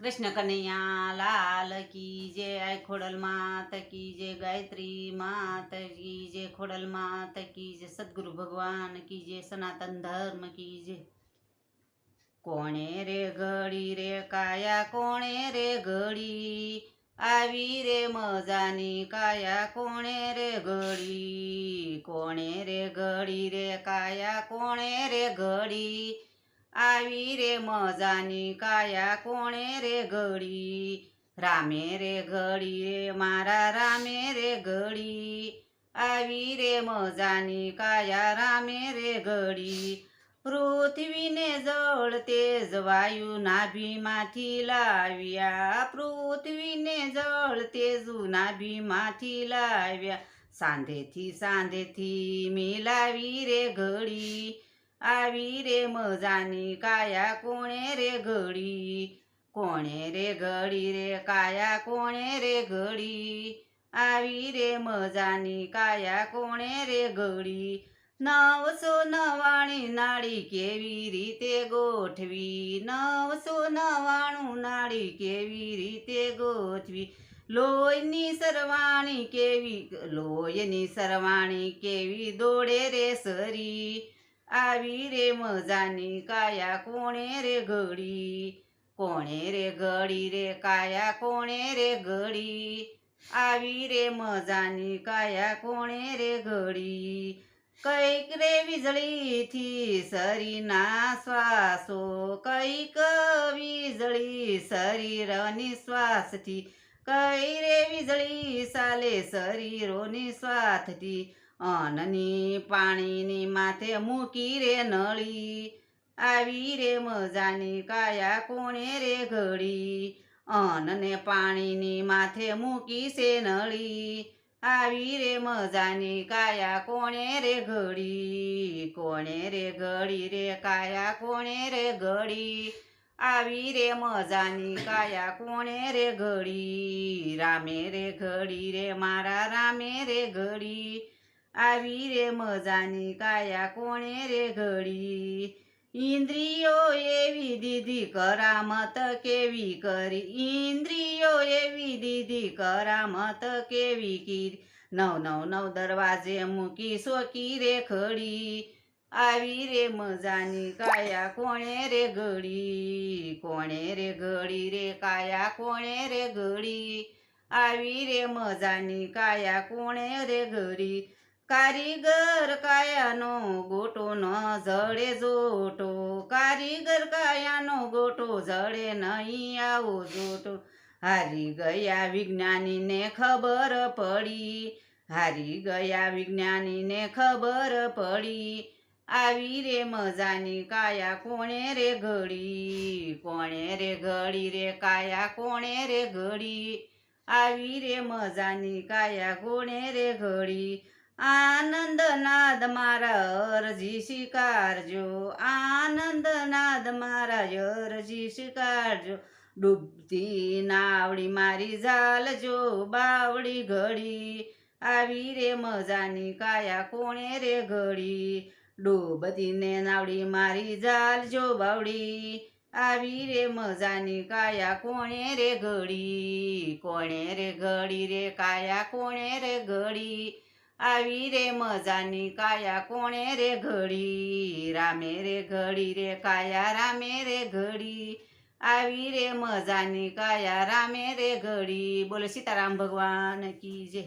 कृष्ण कन्हैया लाल की जय आय खोडल मात की जय गायत्री मात की जय खोडल मात की जय सद्गुरु भगवान की जय सनातन धर्म की जय। कोणे रे घडी रे काया कोणे रे घडी? आवी रे मजानी काया कोणे रे घडी? कोणे रे घडी रे काया कोणे रे घडी? आवी रे मजानी काया कोणे रे घडी रामे रे घडी रे मारा रामे रे घडी आवी रे मजानी काया रामे रे घडी पृथ्वीने जळते वायू नाभी माथी लाव्या पृथ्वीने जळते नाभी माथी लाव्या सांधेथी सांधेथी मिलावी रे घडी આવી રે મજાની કાયા કોણે રે ઘડી? કોણે રે ઘડી રે કાયા કોણે રે ઘડી? આવી રે મજાની કાયા કોણે રે ઘડી? નવસો નવાણી નાળી કેવી રીતે ગોઠવી? નવસો નવાણું નાળી કેવી રીતે ગોઠવી? લોહીની સરવાણી કેવી, લોહીની સરવાણી કેવી દોડે રે સરી? आवी रे मजानी काया कोणे रे घडी कोणे रे घडी रे काया कोणे रे घडी आवी रे मजानी काया कोणे रे घडी कैक रे विजळी थी सरी ना श्वासो कैक विजळी शरीरनी श्वास थी कै रे विजळी साले शरीरोनी निश्वास थी અનની પાણીની માથે મૂકી રે નળી. આવી રે મજાની કાયા કોણે રે ઘડી. અનને પાણીની માથે મૂકી છે નળી. આવી રે મજાની કાયા કોણે રે ઘડી. કોણે રે ઘડી રે કાયા કોણે રે ઘડી. આવી રે મજાની કાયા કોણે રે ઘડી. રામે રે ઘડી રે, મારા રામે રે ઘડી. આવી રે મજાની કાયા કોણે રે ઘડી ઇન્દ્રિયો એવી દીધી કરામત કેવી કરી ઇન્દ્રિયો એવી દીધી કરામત કેવી કીરી નવ નવ નવ દરવાજે મૂકી સોકી રે ખડી આવી રે મજાની કાયા કોણે રે ઘડી કોણે રે ઘડી રે કાયા કોણે રે ઘડી આવી રે મજાની કાયા કોણે રે ઘડી કારીગર કાયાનો ગોટો ન જડે જોટો. કારીગર કાયાનો ગોટો જડે નહીં આવો જોટો. હારી ગયા વિજ્ઞાનીને ખબર પડી. હારી ગયા વિજ્ઞાનીને ખબર પડી. આવી રે મજાની કાયા કોણે રે ઘડી? કોણે રે ઘડી રે કાયા કોણે રે ઘડી? આવી રે મજાની કાયા કોણે રે ઘડી? આનંદ નાદ મારા અરજી સ્વીકારજો આનંદ નાદ મારા અરજી સ્વીકારજો ડૂબતી નાવડી મારી જાલજો બાવડી ઘડી આવી રે મજાની કાયા કોણે રે ઘડી ડૂબતીને નાવડી મારી જાલજો બાવડી આવી રે મજાની કાયા કોણે રે ઘડી કોણે રે ઘડી રે કાયા કોણે રે ઘડી આવી રે મજાની કાયા કોણે રે ઘડી? રામે રે ઘડી રે કાયા, રામે રે ઘડી? આવી રે મજાની કાયા, રામે રે ઘડી? બોલે સીતારામ ભગવાન કી જય.